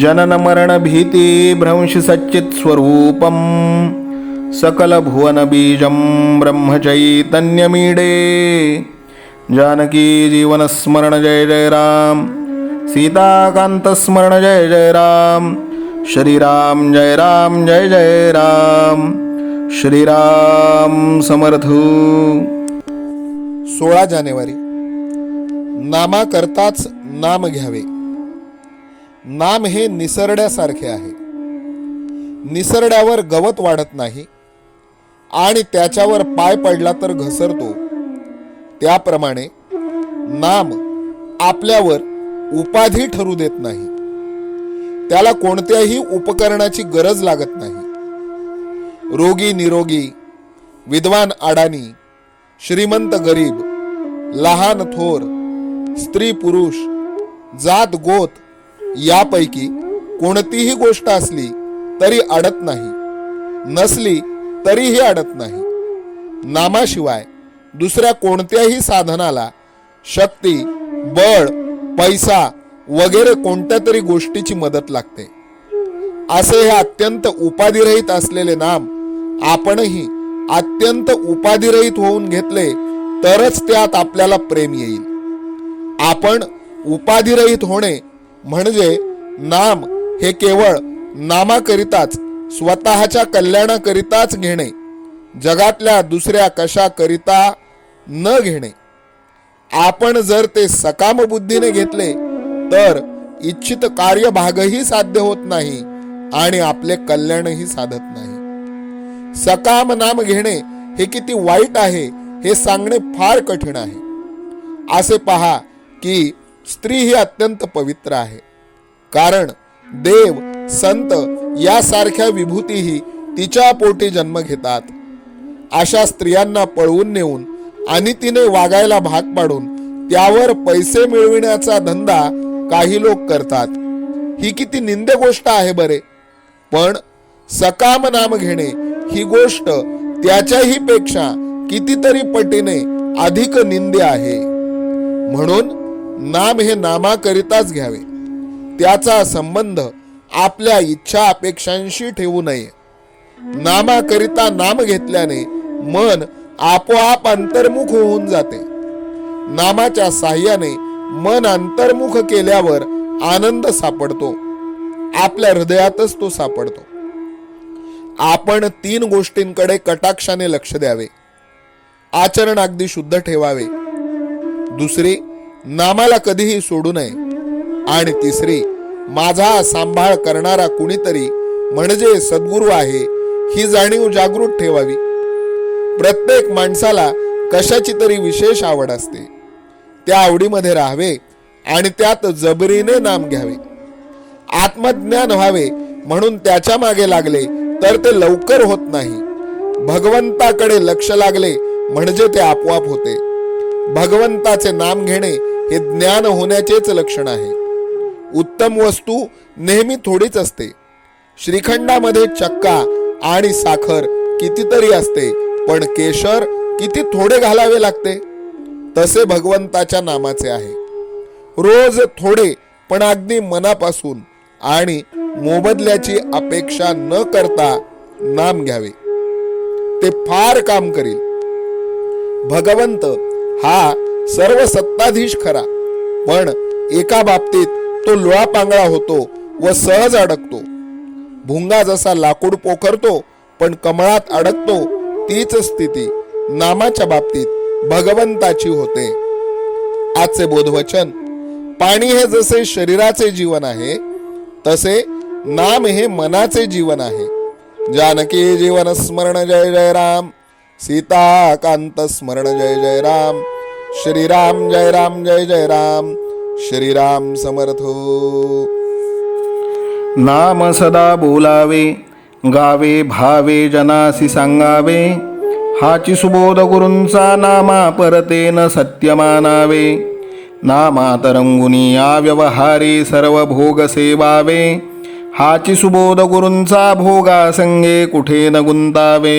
जननमरणभीतिभ्रंशसच्चित्स्वरूपं सकलभुवनबीजं ब्रह्मचैतन्यमीडे। जानकी जीवनस्मरण जय जय राम सीताकान्तस्मरण जय जय राम श्रीराम जय राम जय जय राम श्रीराम समर्थ। सोळा जानेवारी. नामाकरताच नाम घ्यावे. नाम हे निसरड्यासारखे आहे. निसरड्यावर गवत वाढत नाही आणि त्याच्यावर पाय पडला तर घसरतो. त्याप्रमाणे नाम आपल्यावर उपाधी ठरू देत नाही. त्याला कोणत्याही उपकरणाची गरज लागत नाही. रोगी निरोगी विद्वान अडाणी श्रीमंत गरीब लहान थोर स्त्री पुरुष जात गोत यापैकी कोणतीही गोष्ट असली तरी अडत नाही. नसली तरीही अडत नाही. नामाशिवाय दुसऱ्या कोणत्याही साधनाला शक्ती बळ पैसा वगैरे कोणत्या तरी गोष्टीची मदत लागते. असे हे अत्यंत उपाधिरहित असलेले नाम आपणही अत्यंत उपाधिरहित होऊन घेतले तरच त्यात आपल्याला प्रेम येईल. आपण उपाधिरहित होणे म्हणजे नाम हे केवळ नामाकरिताच स्वतःच्या कल्याणाकरिताच घेणे जगातल्या दुसऱ्या कशाकरिता न घेणे. आपण जर ते सकाम बुद्धीने घेतले तर इच्छित कार्यभागही साध्य होत नाही आणि आपले कल्याणही साधत नाही. सकाम नाम घेणे हे किती वाईट आहे हे सांगणे फार कठीण आहे. असे पहा की स्त्री ही अत्यंत पवित्र आहे. कारण देव संत यासारख्या विभूतीही तिच्या पोटी जन्म घेतात. अशा स्त्रियांना पळवून नेऊन आणि तिने वागायला भाग पाडून त्यावर पैसे मिळविण्याचा धंदा काही लोक करतात. ही किती निंद गोष्ट आहे बरे. पण सकाम नाम घेणे ही गोष्ट त्याच्याही पेक्षा कितीतरी पटीने अधिक निंदे आहे. म्हणून नाम हे नामाकरिताच घ्यावे. त्याचा संबंध आपल्या इच्छा अपेक्षांशी ठेवू नये. नामाकरिता नाम घेतल्याने मन आपोआप अंतर्मुख होऊन जाते. नामाच्या साह्याने मन अंतर्मुख केल्यावर आनंद सापडतो. आपल्या हृदयातच तो सापडतो. आपण तीन गोष्टींकडे कटाक्षाने लक्ष द्यावे. आचरण अगदी शुद्ध ठेवावे. दुसरी नामाला कधीही सोडू नये. आणि तिसरी माझा सांभाळ करणारा कुणीतरी म्हणजे सद्गुरू आहे ही जाणीव जागृत ठेवावी. प्रत्येक माणसाला कशाची तरी विशेष आवड असते. त्या आवडीमध्ये राहावे आणि त्यात जबरीने नाम घ्यावे. आत्मज्ञान व्हावे म्हणून त्याच्यामागे लागले तर ते लवकर होत नाही. भगवंताकडे लक्ष लागले म्हणजे ते आपोआप होते. भगवंताचे नाम घेणे हे ज्ञान होण्याचेच लक्षण आहे. उत्तम वस्तू नेहमी थोडीच असते. श्रीखंडामध्ये चक्का आणि साखर कितीतरी असते पण केशर किती थोडे घालावे लागते? तसे भगवंताच्या नामाचे आहे. रोज थोडे पण अगदी मनापासून आणि मोबदल्याची अपेक्षा न करता नाम घ्यावे. ते फार काम करील. भगवंत हा सर्व सत्ताधीश खरा. पण एका बाबतीत तो लोळा पांगळा होतो व सहज अडकतो. भुंगा जसा लाकूड पोखरतो पण कमळात अडकतो तीच स्थिती नामाच्या बाबतीत भगवंताची होते. आजचे बोधवचन पाणी हे जसे शरीराचे जीवन आहे तसे नाम हे मनाचे जीवन आहे. जानकी जीवन स्मरण जय जय राम सीता कांत स्मरण जय जय राम. श्रीराम जय राम जय जय राम श्रीराम समर्थो हो। नाम सदा बोलावे गावे भावे जनासी सांगावे हाची सुबोध गुरूंचा नामा परतेन सत्य मानावे नामात रंगुनी या व्यवहारी सर्व भोग सेवावे हाची सुबोध गुरूंचा भोगा संगे कुठे न गुंतावे